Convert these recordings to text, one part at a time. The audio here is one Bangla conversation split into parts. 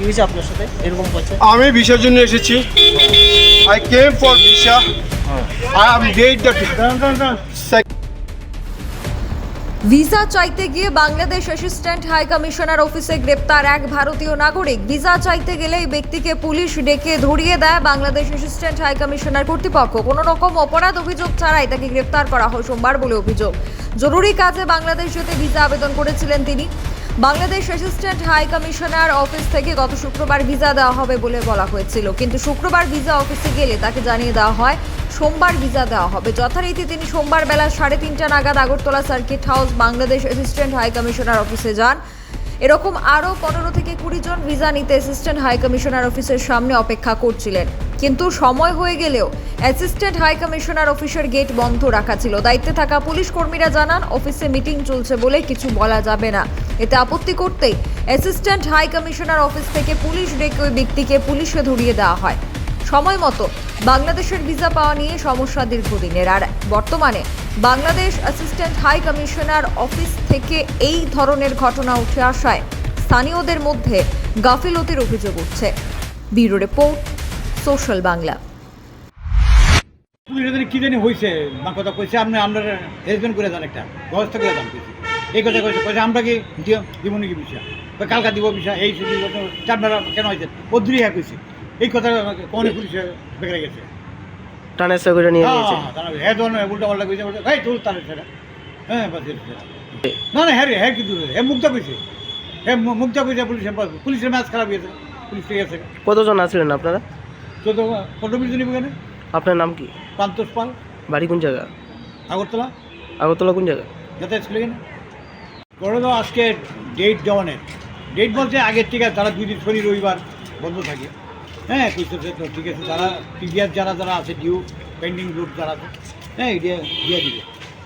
কি হয়েছে আপনার সাথে? এরকম করছে আমি ভিসার জন্য এসেছি। I came for visa I am get the visa চাইতে গিয়ে বাংলাদেশ অ্যাসিস্ট্যান্ট হাই কমিশনার অফিসে গ্রেপ্তার এক ভারতীয় নাগরিক। ভিসা চাইতে গেলে এই ব্যক্তিকে পুলিশ ডেকে ধরিয়ে দেয় বাংলাদেশ অ্যাসিস্ট্যান্ট হাই কমিশনার কর্তৃপক্ষ। কোনো রকম অপরাধ অভিযোগ ছাড়াই তাকে গ্রেপ্তার করা হয় সোমবার বলে অভিযোগ। জরুরি কাজে বাংলাদেশ যেতে ভিসা আবেদন করেছিলেন তিনি। Bangladesh assistant high commissioner office থেকে গত শুক্রবার ভিসা দেওয়া হবে বলে বলা হয়েছিল। কিন্তু শুক্রবার ভিসা অফিসে গেলে তাকে জানিয়ে দেওয়া হয়, সোমবার ভিসা দেওয়া হবে। যথারীতি তিনি সোমবার বেলা সাড়ে তিনটা নাগাদ Agartala circuit house Bangladesh assistant high commissioner অফিসে যান। এরকম আরও পনেরো থেকে কুড়ি জন ভিসা নিতে অ্যাসিস্ট্যান্ট হাই কমিশনার অফিসের সামনে অপেক্ষা করছিলেন। কিন্তু সময় হয়ে গেলেও অ্যাসিস্ট্যান্ট হাই কমিশনার অফিসের গেট বন্ধ রাখা ছিল। দায়িত্বে থাকা পুলিশ কর্মীরা জানান অফিসে মিটিং চলছে বলে কিছু বলা যাবে না। এতে আপত্তি করতেই অ্যাসিস্ট্যান্ট হাই কমিশনার অফিস থেকে পুলিশ ডেকে ওই ব্যক্তিকে পুলিশে ধরিয়ে দেওয়া হয়। সময় মতো বাংলাদেশের ভিসা পাওয়া নিয়ে সমস্যা দীর্ঘদিনের। আর বর্তমানে Bangladesh assistant high commissioner office থেকে এই ধরনের ঘটনা উঠে আসায় স্থানীয়দের মধ্যে গাফিলতির অভিযোগ উঠছে। Bureau report, social Bangla. কি জানি হয়েছে বা কথা কইছে, আপনি আমরা হেজবেন্ড করে দেন একটা, ব্যবস্থা করে কইছে এই কথা কইছে কইছে, আমরা কি দিব নাকি বিষয়? কালকা দিব বিষয়, এই আপনারা কেন হয়েছে বদ্রি হ্যাঁ কইছে। এই কথা কোনে পুলিশে বেকারে গেছে। টানেসা করে নিয়ে নিয়েছে। হ্যাঁ তারা হ্যাঁ উল্টা পাল্টা কইছে সেটা। হ্যাঁ বাস না না হ্যাঁ হ্যাঁ কিন্তু হ্যাঁ মুক্তা কইছে। হ্যাঁ মু- মুক্তা কইছে পুলিশ পুলিশের ম্যাচ খারাপ হয়েছে পুলিশ ঠিক আছে কতজন আছিলেন আপনারা? চোদ্দ পনেরো আপনার নাম কি? পান্তোষ পাল। বাড়ি কোন জায়গা? আগরতলা। আগরতলা কোন জায়গা? যাতায়াত ছিল কিনা করে দাও আজকে ডেট দেওয়ানের ডেট বলতে আগের থেকে তারা দুই দিন শনি রবিবার বন্ধ থাকে। হ্যাঁ কইতেছে তো ঠিক আছে যারা টিভিআর যারা যারা আছে ডিউ পেন্ডিং গ্রুপ যারা আছে হ্যাঁ এটা দিয়ে দিবে।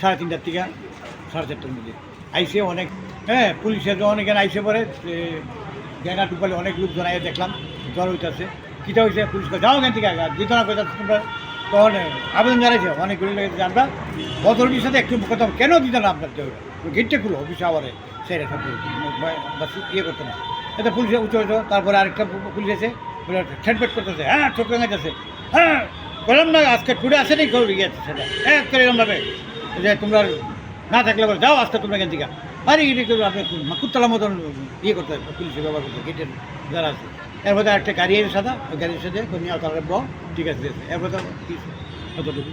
সাড়ে তিনটার থেকে সাড়ে চারটার মধ্যে। আইসে অনেক হ্যাঁ পুলিশের যখন এখানে আইসে পরে গ্যাঙ্গা টুপালে অনেক লোক জনাই দেখলাম জ্বর হইতেছে। কীটা হয়েছে পুলিশ কয়, যাও এখান থেকে না কোথাও তোমরা তখন আবেদন জানাইছে। অনেকগুলো লেগেছে আমরা অথরিটির সাথে একটু কথা কেন দিত না আপনার গেটটা খুলো অফিসে আবার বাস ইয়ে করতো না। এটা পুলিশে হয়েছে তারপরে আরেকটা পুলিশ এসে ঠেটপেট করতেছে হ্যাঁ চোখ রাঙাইতেছে হ্যাঁ বললাম না, আজকে টুডে আসেনি নাই করবে গিয়েছে সেটা। হ্যাঁ করে এরকম ভাবে যে তোমরা না থাকলে বলে, যাও আজকে তোমরা এখান থেকে। আরে এটা করবে আপনি কুত্তলার মতন ইয়ে করতে হবে, পুলিশে ব্যবহার করতে গেটের যারা আছে। এর মধ্যে একটা গাড়ি এসে সাদা, ওই গাড়ির সাথে নিয়ে ব ঠিক আছে এরপর তো অতটুকু